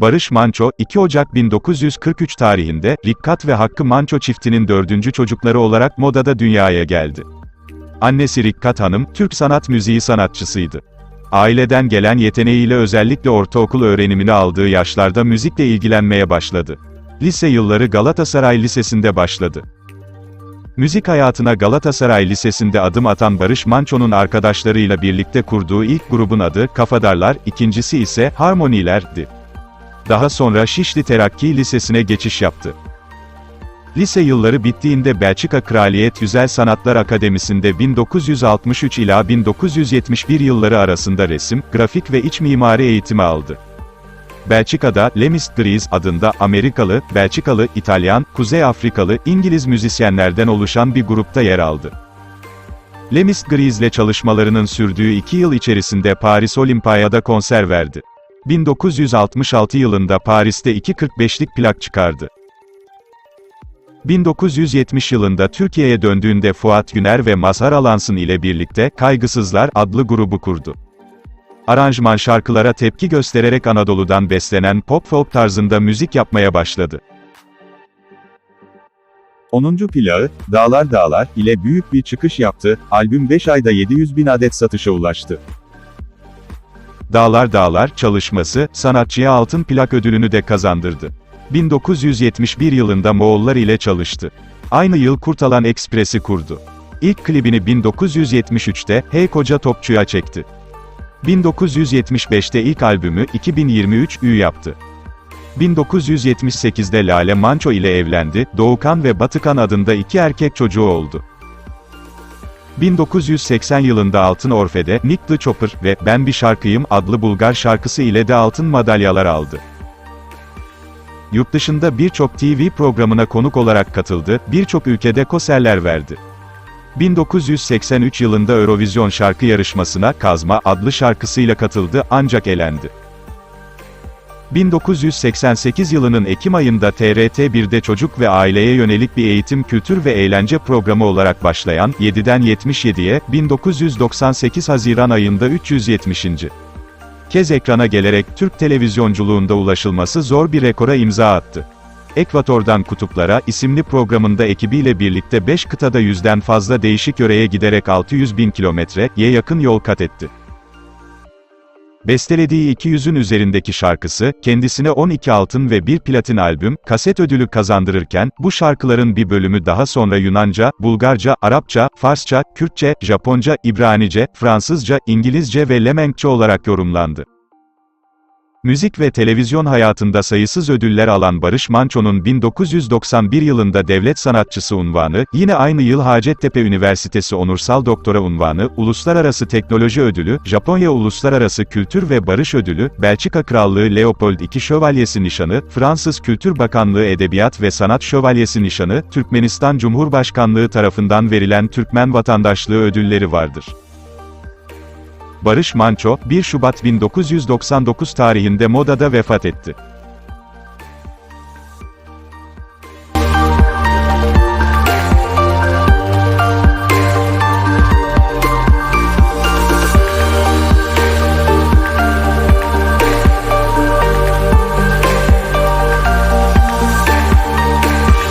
Barış Manço, 2 Ocak 1943 tarihinde, Rikkat ve Hakkı Manço çiftinin dördüncü çocukları olarak modada dünyaya geldi. Annesi Rikkat Hanım, Türk sanat müziği sanatçısıydı. Aileden gelen yeteneğiyle özellikle ortaokul öğrenimini aldığı yaşlarda müzikle ilgilenmeye başladı. Lise yılları Galatasaray Lisesi'nde başladı. Müzik hayatına Galatasaray Lisesi'nde adım atan Barış Manço'nun arkadaşlarıyla birlikte kurduğu ilk grubun adı Kafadarlar, ikincisi ise Harmoniler'di. Daha sonra Şişli Terakki Lisesi'ne geçiş yaptı. Lise yılları bittiğinde Belçika Kraliyet Güzel Sanatlar Akademisi'nde 1963 ila 1971 yılları arasında resim, grafik ve iç mimari eğitimi aldı. Belçika'da Lemis Gris adında Amerikalı, Belçikalı, İtalyan, Kuzey Afrikalı, İngiliz müzisyenlerden oluşan bir grupta yer aldı. Lemis Gris'le çalışmalarının sürdüğü iki yıl içerisinde Paris Olimpiyada konser verdi. 1966 yılında Paris'te 2.45'lik plak çıkardı. 1970 yılında Türkiye'ye döndüğünde Fuat Güner ve Mazhar Alansın ile birlikte Kaygısızlar adlı grubu kurdu. Aranjman şarkılara tepki göstererek Anadolu'dan beslenen pop folk tarzında müzik yapmaya başladı. 10. plağı, Dağlar Dağlar ile büyük bir çıkış yaptı, albüm 5 ayda 700 bin adet satışa ulaştı. Dağlar Dağlar çalışması, sanatçıya altın plak ödülünü de kazandırdı. 1971 yılında Moğollar ile çalıştı. Aynı yıl Kurtalan Ekspres'i kurdu. İlk klibini 1973'te Hey Koca Topçu'ya çekti. 1975'te ilk albümü 2023 ü yaptı. 1978'de Lale Manço ile evlendi, Doğukan ve Batıkan adında iki erkek çocuğu oldu. 1980 yılında Altın Orfe'de Nick the Chopper ve Ben Bir Şarkıyım adlı Bulgar şarkısı ile de altın madalyalar aldı. Yurt dışında birçok TV programına konuk olarak katıldı, birçok ülkede konserler verdi. 1983 yılında Eurovision şarkı yarışmasına Kazma adlı şarkısıyla katıldı ancak elendi. 1988 yılının Ekim ayında TRT1'de çocuk ve aileye yönelik bir eğitim kültür ve eğlence programı olarak başlayan 7'den 77'ye 1998 Haziran ayında 370. kez ekrana gelerek Türk televizyonculuğunda ulaşılması zor bir rekora imza attı. Ekvatordan Kutuplara isimli programında ekibiyle birlikte 5 kıtada yüzden fazla değişik yöreye giderek 600 bin kilometreye yakın yol kat etti. Bestelediği 200'ün üzerindeki şarkısı, kendisine 12 altın ve 1 platin albüm, kaset ödülü kazandırırken, bu şarkıların bir bölümü daha sonra Yunanca, Bulgarca, Arapça, Farsça, Kürtçe, Japonca, İbranice, Fransızca, İngilizce ve Lemenkçe olarak yorumlandı. Müzik ve televizyon hayatında sayısız ödüller alan Barış Manço'nun 1991 yılında devlet sanatçısı unvanı, yine aynı yıl Hacettepe Üniversitesi Onursal Doktora unvanı, Uluslararası Teknoloji Ödülü, Japonya Uluslararası Kültür ve Barış Ödülü, Belçika Krallığı Leopold II Şövalyesi Nişanı, Fransız Kültür Bakanlığı Edebiyat ve Sanat Şövalyesi Nişanı, Türkmenistan Cumhurbaşkanlığı tarafından verilen Türkmen Vatandaşlığı ödülleri vardır. Barış Manço, 1 Şubat 1999 tarihinde Moda'da vefat etti.